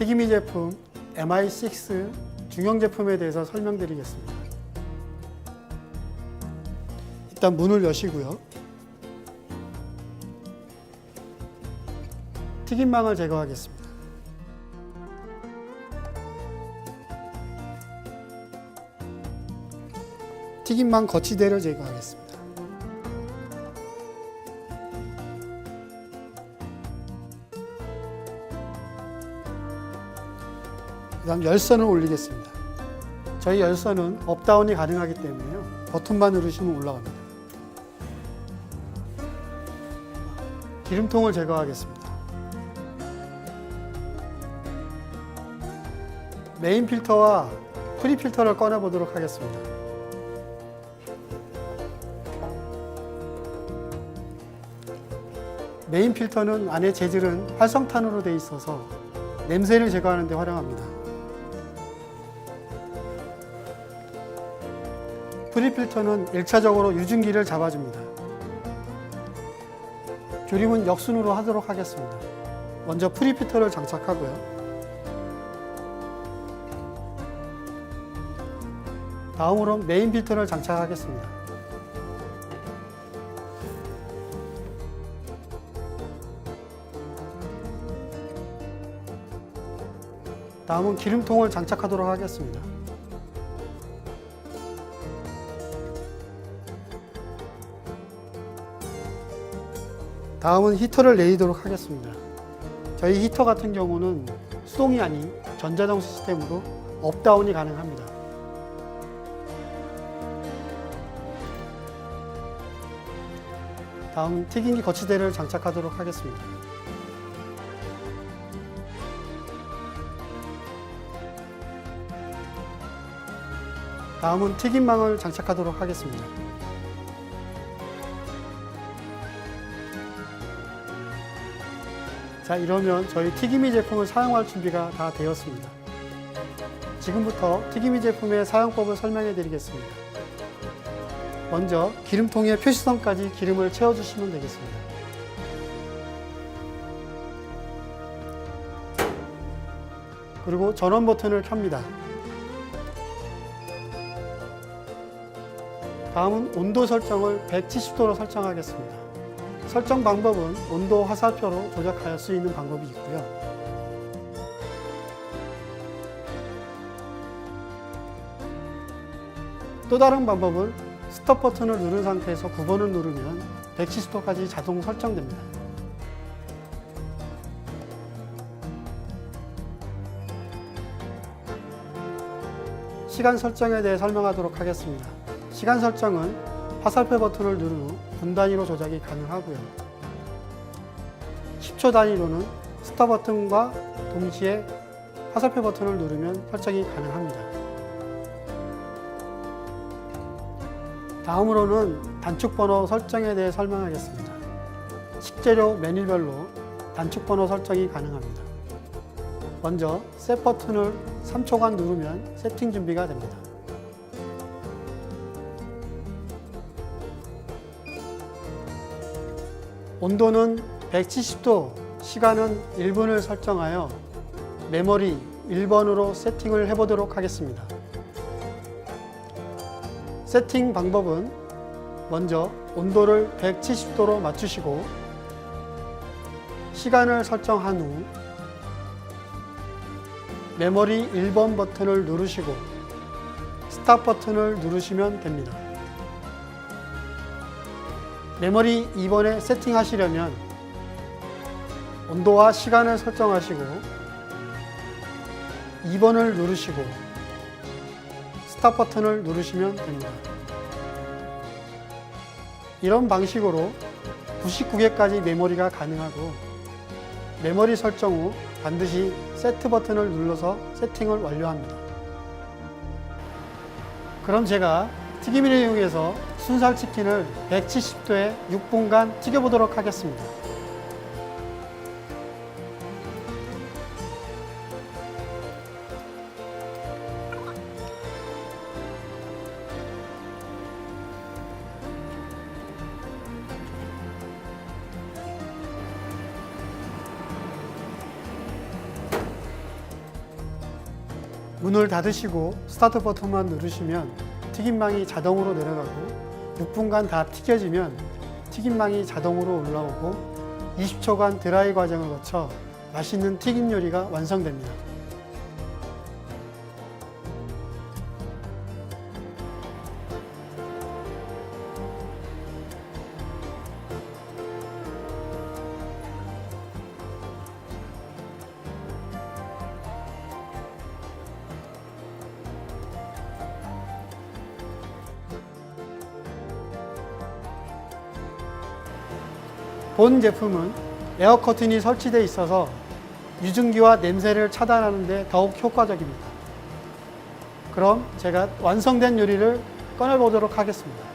튀김이 제품 MI6 중형 제품에 대해서 설명드리겠습니다. 일단 문을 여시고요. 튀김망을 제거하겠습니다. 튀김망 거치대를 제거하겠습니다. 다음 열선을 올리겠습니다. 저희 열선은 업다운이 가능하기 때문에요. 버튼만 누르시면 올라갑니다. 기름통을 제거하겠습니다. 메인 필터와 프리 필터를 꺼내 보도록 하겠습니다. 메인 필터는 안에 재질은 활성탄으로 되어 있어서 냄새를 제거하는 데 활용합니다. 프리 필터는 1차적으로 유증기를 잡아줍니다. 조림은 역순으로 하도록 하겠습니다. 먼저 프리 필터를 장착하고요. 다음으로 메인 필터를 장착하겠습니다. 다음은 기름통을 장착하도록 하겠습니다. 다음은 히터를 내리도록 하겠습니다. 저희 히터 같은 경우는 수동이 아닌 전자동 시스템으로 업다운이 가능합니다. 다음 튀김기 거치대를 장착하도록 하겠습니다. 다음은 튀김망을 장착하도록 하겠습니다. 자, 이러면 저희 튀김이 제품을 사용할 준비가 다 되었습니다. 지금부터 튀김이 제품의 사용법을 설명해 드리겠습니다. 먼저 기름통에 표시선까지 기름을 채워주시면 되겠습니다. 그리고 전원 버튼을 켭니다. 다음은 온도 설정을 170도로 설정하겠습니다. 설정 방법은 온도 화살표로 조작할 수 있는 방법이 있고요. 또 다른 방법은 스톱 버튼을 누른 상태에서 9번을 누르면 170도까지 자동 설정됩니다. 시간 설정에 대해 설명하도록 하겠습니다. 시간 설정은 화살표 버튼을 누른 후 분 단위로 조작이 가능하고요. 10초 단위로는 스톱 버튼과 동시에 화살표 버튼을 누르면 설정이 가능합니다. 다음으로는 단축 번호 설정에 대해 설명하겠습니다. 식재료 메뉴별로 단축 번호 설정이 가능합니다. 먼저 셋 버튼을 3초간 누르면 세팅 준비가 됩니다. 온도는 170도, 시간은 1분을 설정하여 메모리 1번으로 세팅을 해보도록 하겠습니다. 세팅 방법은 먼저 온도를 170도로 맞추시고 시간을 설정한 후 메모리 1번 버튼을 누르시고 스탑 버튼을 누르시면 됩니다. 메모리 2번에 세팅하시려면 온도와 시간을 설정하시고 2번을 누르시고 스탑 버튼을 누르시면 됩니다. 이런 방식으로 99개까지 메모리가 가능하고 메모리 설정 후 반드시 세트 버튼을 눌러서 세팅을 완료합니다. 그럼 제가 튀김이를 이용해서 순살 치킨을 170도에 6분간 튀겨보도록 하겠습니다. 문을 닫으시고 스타트 버튼만 누르시면 튀김망이 자동으로 내려가고 6분간 다 튀겨지면 튀김망이 자동으로 올라오고 20초간 드라이 과정을 거쳐 맛있는 튀김 요리가 완성됩니다. 본 제품은 에어 커튼이 설치되어 있어서 유증기와 냄새를 차단하는 데 더욱 효과적입니다. 그럼 제가 완성된 요리를 꺼내보도록 하겠습니다.